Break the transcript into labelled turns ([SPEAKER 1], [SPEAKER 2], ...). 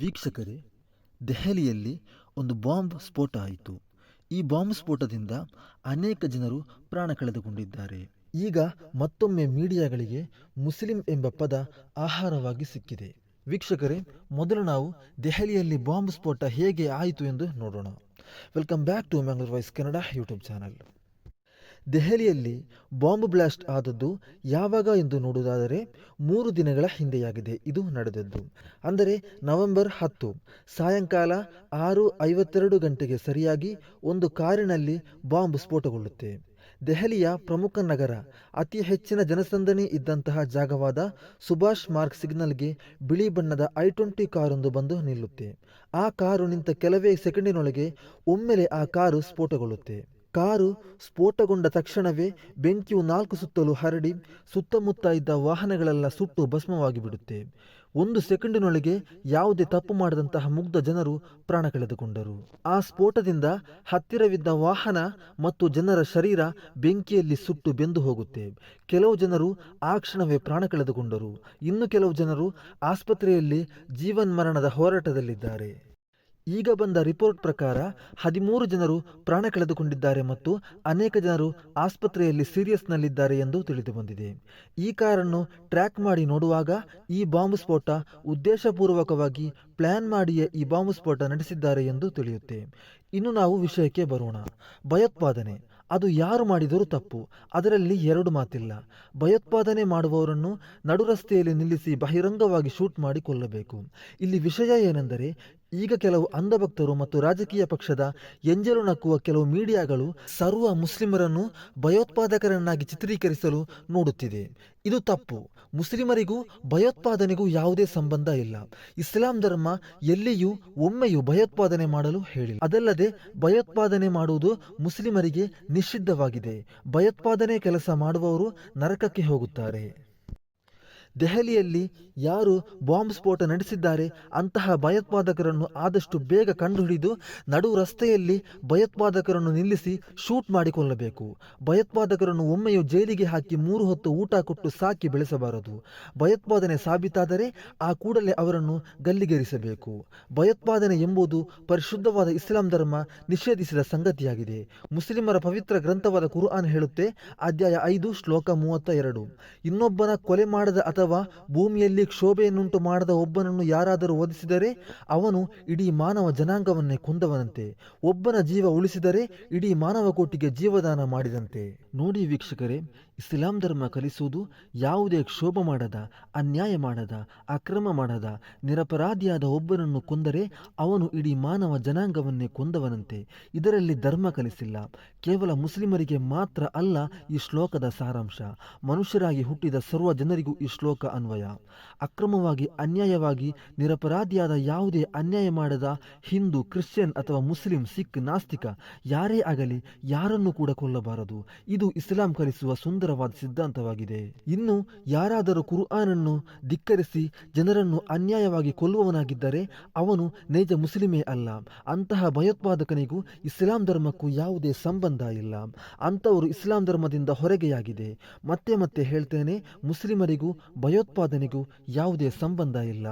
[SPEAKER 1] ವೀಕ್ಷಕರೇ, ದೆಹಲಿಯಲ್ಲಿ ಒಂದು ಬಾಂಬ್ ಸ್ಫೋಟ ಆಯಿತು. ಈ ಬಾಂಬ್ ಸ್ಫೋಟದಿಂದ ಅನೇಕ ಜನರು ಪ್ರಾಣ ಕಳೆದುಕೊಂಡಿದ್ದಾರೆ. ಈಗ ಮತ್ತೊಮ್ಮೆ ಮೀಡಿಯಾಗಳಿಗೆ ಮುಸ್ಲಿಂ ಎಂಬ ಪದ ಆಹಾರವಾಗಿ ಸಿಕ್ಕಿದೆ. ವೀಕ್ಷಕರೇ, ಮೊದಲು ನಾವು ದೆಹಲಿಯಲ್ಲಿ ಬಾಂಬ್ ಸ್ಫೋಟ ಹೇಗೆ ಆಯಿತು ಎಂದು ನೋಡೋಣ. Welcome back to Mangalore voice Kannada YouTube channel. ದೆಹಲಿಯಲ್ಲಿ ಬಾಂಬ್ ಬ್ಲಾಸ್ಟ್ ಆದದ್ದು ಯಾವಾಗ ಎಂದು ನೋಡುವುದಾದರೆ ಮೂರು ದಿನಗಳ ಹಿಂದೆಯಾಗಿದೆ. ಇದು ನಡೆದದ್ದು. ಅಂದರೆ ನವೆಂಬರ್ ಹತ್ತು. ಸಾಯಂಕಾಲ ಆರು ಐವತ್ತೆರಡು ಗಂಟೆಗೆ ಸರಿಯಾಗಿ ಒಂದು ಕಾರಿನಲ್ಲಿ ಬಾಂಬ್ ಸ್ಫೋಟಗೊಳ್ಳುತ್ತೆ. ದೆಹಲಿಯ ಪ್ರಮುಖ ನಗರ, ಅತಿ ಹೆಚ್ಚಿನ ಜನಸಂದಣಿ ಇದ್ದಂತಹ ಜಾಗವಾದ ಸುಭಾಷ್ ಮಾರ್ಕ್ ಸಿಗ್ನಲ್ಗೆ ಬಿಳಿ ಬಣ್ಣದ ಐ ಟ್ವೆಂಟಿ ಕಾರೊಂದು ಬಂದು ನಿಲ್ಲುತ್ತೆ. ಆ ಕಾರು ನಿಂತ ಕೆಲವೇ ಸೆಕೆಂಡಿನೊಳಗೆ ಒಮ್ಮೆಲೆ ಆ ಕಾರು ಸ್ಫೋಟಗೊಳ್ಳುತ್ತೆ. ಕಾರು ಸ್ಫೋಟಗೊಂಡ ತಕ್ಷಣವೇ ಬೆಂಕಿಯು ನಾಲ್ಕು ಸುತ್ತಲೂ ಹರಡಿ ಸುತ್ತಮುತ್ತ ಇದ್ದ ವಾಹನಗಳೆಲ್ಲ ಸುಟ್ಟು ಭಸ್ಮವಾಗಿ ಬಿಡುತ್ತೆ ಒಂದು ಸೆಕೆಂಡಿನೊಳಗೆ ಯಾವುದೇ ತಪ್ಪು ಮಾಡದಂತಹ ಮುಗ್ಧ ಜನರು ಪ್ರಾಣ ಕಳೆದುಕೊಂಡರು. ಆ ಸ್ಫೋಟದಿಂದ ಹತ್ತಿರವಿದ್ದ ವಾಹನ ಮತ್ತು ಜನರ ಶರೀರ ಬೆಂಕಿಯಲ್ಲಿ ಸುಟ್ಟು ಬೆಂದು ಹೋಗುತ್ತೆ. ಕೆಲವು ಜನರು ಆ ಕ್ಷಣವೇ ಪ್ರಾಣ ಕಳೆದುಕೊಂಡರು. ಇನ್ನು ಕೆಲವು ಜನರು ಆಸ್ಪತ್ರೆಯಲ್ಲಿ ಜೀವನ್ಮರಣದ ಹೋರಾಟದಲ್ಲಿದ್ದಾರೆ. ಈಗ ಬಂದ ರಿಪೋರ್ಟ್ ಪ್ರಕಾರ ಹದಿಮೂರು ಜನರು ಪ್ರಾಣ ಕಳೆದುಕೊಂಡಿದ್ದಾರೆ ಮತ್ತು ಅನೇಕ ಜನರು ಆಸ್ಪತ್ರೆಯಲ್ಲಿ ಸೀರಿಯಸ್ನಲ್ಲಿದ್ದಾರೆ ಎಂದು ತಿಳಿದು ಬಂದಿದೆ ಈ ಕಾರನ್ನು ಟ್ರ್ಯಾಕ್ ಮಾಡಿ ನೋಡುವಾಗ ಈ ಬಾಂಬ್ ಸ್ಫೋಟ ಉದ್ದೇಶಪೂರ್ವಕವಾಗಿ ಪ್ಲಾನ್ ಮಾಡಿಯೇ ಈ ಬಾಂಬ್ ಸ್ಫೋಟ ನಡೆಸಿದ್ದಾರೆ ಎಂದು ತಿಳಿಯುತ್ತೆ. ಇನ್ನು ನಾವು ವಿಷಯಕ್ಕೆ ಬರೋಣ. ಭಯೋತ್ಪಾದನೆ. ಅದು ಯಾರು ಮಾಡಿದರೂ ತಪ್ಪು. ಅದರಲ್ಲಿ ಎರಡು ಮಾತಿಲ್ಲ. ಭಯೋತ್ಪಾದನೆ ಮಾಡುವವರನ್ನು ನಡುರಸ್ತೆಯಲ್ಲಿ ನಿಲ್ಲಿಸಿ ಬಹಿರಂಗವಾಗಿ ಶೂಟ್ ಮಾಡಿ ಕೊಲ್ಲಬೇಕು ಇಲ್ಲಿ ವಿಷಯ ಏನೆಂದರೆ ಈಗ ಕೆಲವು ಅಂಧಭಕ್ತರು ಮತ್ತು ರಾಜಕೀಯ ಪಕ್ಷದ ಎಂಜಲು ನಕ್ಕುವ ಕೆಲವು ಮೀಡಿಯಾಗಳು ಸರ್ವ ಮುಸ್ಲಿಮರನ್ನು ಭಯೋತ್ಪಾದಕರನ್ನಾಗಿ ಚಿತ್ರೀಕರಿಸಲು ನೋಡುತ್ತಿದೆ. ಇದು ತಪ್ಪು. ಮುಸ್ಲಿಮರಿಗೂ ಭಯೋತ್ಪಾದನೆಗೂ ಯಾವುದೇ ಸಂಬಂಧ ಇಲ್ಲ. ಇಸ್ಲಾಂ ಧರ್ಮ ಎಲ್ಲಿಯೂ ಒಮ್ಮೆಯೂ ಭಯೋತ್ಪಾದನೆ ಮಾಡಲು ಹೇಳಿಲ್ಲ. ಅದಲ್ಲದೆ ಭಯೋತ್ಪಾದನೆ ಮಾಡುವುದು ಮುಸ್ಲಿಮರಿಗೆ ನಿಷಿದ್ಧವಾಗಿದೆ. ಭಯೋತ್ಪಾದನೆ ಕೆಲಸ ಮಾಡುವವರು ನರಕಕ್ಕೆ ಹೋಗುತ್ತಾರೆ. ದೆಹಲಿಯಲ್ಲಿ ಯಾರು ಬಾಂಬ್ ಸ್ಫೋಟ ನಡೆಸಿದ್ದಾರೆ ಅಂತಹ ಭಯೋತ್ಪಾದಕರನ್ನು ಆದಷ್ಟು ಬೇಗ ಕಂಡುಹಿಡಿದು ನಡು ರಸ್ತೆಯಲ್ಲಿ ಭಯೋತ್ಪಾದಕರನ್ನು ನಿಲ್ಲಿಸಿ ಶೂಟ್ ಮಾಡಿಕೊಳ್ಳಬೇಕು. ಭಯೋತ್ಪಾದಕರನ್ನು ಒಮ್ಮೆಯೂ ಜೈಲಿಗೆ ಹಾಕಿ ಮೂರು ಹೊತ್ತು ಊಟ ಕೊಟ್ಟು ಸಾಕಿ ಬೆಳೆಸಬಾರದು. ಭಯೋತ್ಪಾದನೆ ಸಾಬೀತಾದರೆ ಆ ಕೂಡಲೇ ಅವರನ್ನು ಗಲ್ಲಿಗೇರಿಸಬೇಕು. ಭಯೋತ್ಪಾದನೆ ಎಂಬುದು ಪರಿಶುದ್ಧವಾದ ಇಸ್ಲಾಂ ಧರ್ಮ ನಿಷೇಧಿಸಿದ ಸಂಗತಿಯಾಗಿದೆ. ಮುಸ್ಲಿಮರ ಪವಿತ್ರ ಗ್ರಂಥವಾದ ಕುರ್ಆನ್ ಹೇಳುತ್ತೆ, ಅಧ್ಯಾಯ ಐದು, ಶ್ಲೋಕ ಮೂವತ್ತ ಎರಡು. ಇನ್ನೊಬ್ಬನ ಕೊಲೆ ಮಾಡದ ಅಥವಾ ಭೂಮಿಯಲ್ಲಿ ಕ್ಷೋಭೆಯನ್ನುಂಟು ಮಾಡದ ಒಬ್ಬನನ್ನು ಯಾರಾದರೂ ಓದಿಸಿದರೆ ಅವನು ಇಡೀ ಮಾನವ ಜನಾಂಗವನ್ನೇ ಕೊಂದವನಂತೆ. ಒಬ್ಬನ ಜೀವ ಉಳಿಸಿದರೆ ಇಡೀ ಮಾನವ ಕೋಟಿಗೆ ಜೀವದಾನ ಮಾಡಿದಂತೆ. ನೋಡಿ ವೀಕ್ಷಕರೇ ಇಸ್ಲಾಂ ಧರ್ಮ ಕಲಿಸುವುದು ಯಾವುದೇ ಕ್ಷೋಭ ಮಾಡದ, ಅನ್ಯಾಯ ಮಾಡದ, ಅಕ್ರಮ ಮಾಡದ, ನಿರಪರಾಧಿಯಾದ ಒಬ್ಬನನ್ನು ಕೊಂದರೆ ಅವನು ಇಡೀ ಮಾನವ ಜನಾಂಗವನ್ನೇ ಕೊಂದವನಂತೆ. ಇದರಲ್ಲಿ ಧರ್ಮ ಕಲಿಸಿಲ್ಲ. ಕೇವಲ ಮುಸ್ಲಿಮರಿಗೆ ಮಾತ್ರ ಅಲ್ಲ, ಈ ಶ್ಲೋಕದ ಸಾರಾಂಶ. ಮನುಷ್ಯರಾಗಿ ಹುಟ್ಟಿದ ಸರ್ವ ಜನರಿಗೂ ಈ ಶ್ಲೋಕ ಅನ್ವಯ. ಅಕ್ರಮವಾಗಿ, ಅನ್ಯಾಯವಾಗಿ, ನಿರಪರಾಧಿಯಾದ ಯಾವುದೇ ಅನ್ಯಾಯ ಮಾಡದ ಹಿಂದೂ, ಕ್ರಿಶ್ಚಿಯನ್ ಅಥವಾ ಮುಸ್ಲಿಂ, ಸಿಖ್, ನಾಸ್ತಿಕ ಯಾರೇ ಆಗಲಿ ಯಾರನ್ನು ಕೂಡ ಕೊಲ್ಲಬಾರದು. ಇದು ಇಸ್ಲಾಂ ಕಲಿಸುವ ಸುಂದರವಾದ ಸಿದ್ಧಾಂತವಾಗಿದೆ. ಇನ್ನು ಯಾರಾದರೂ ಕುರ್ಆನನ್ನು ಧಿಕ್ಕರಿಸಿ ಜನರನ್ನು ಅನ್ಯಾಯವಾಗಿ ಕೊಲ್ಲುವವನಾಗಿದ್ದರೆ ಅವನು ನೈಜ ಮುಸ್ಲಿಮೇ ಅಲ್ಲ. ಅಂತಹ ಭಯೋತ್ಪಾದಕನಿಗೂ ಇಸ್ಲಾಂ ಧರ್ಮಕ್ಕೂ ಯಾವುದೇ ಸಂಬಂಧ ಇಲ್ಲ. ಅಂಥವರು ಇಸ್ಲಾಂ ಧರ್ಮದಿಂದ ಹೊರಗೆಯಾಗಿದೆ. ಮತ್ತೆ ಮತ್ತೆ ಹೇಳ್ತೇನೆ, ಮುಸ್ಲಿಮರಿಗೂ ಭಯೋತ್ಪಾದನೆಗೂ ಯಾವುದೇ ಸಂಬಂಧ ಇಲ್ಲ.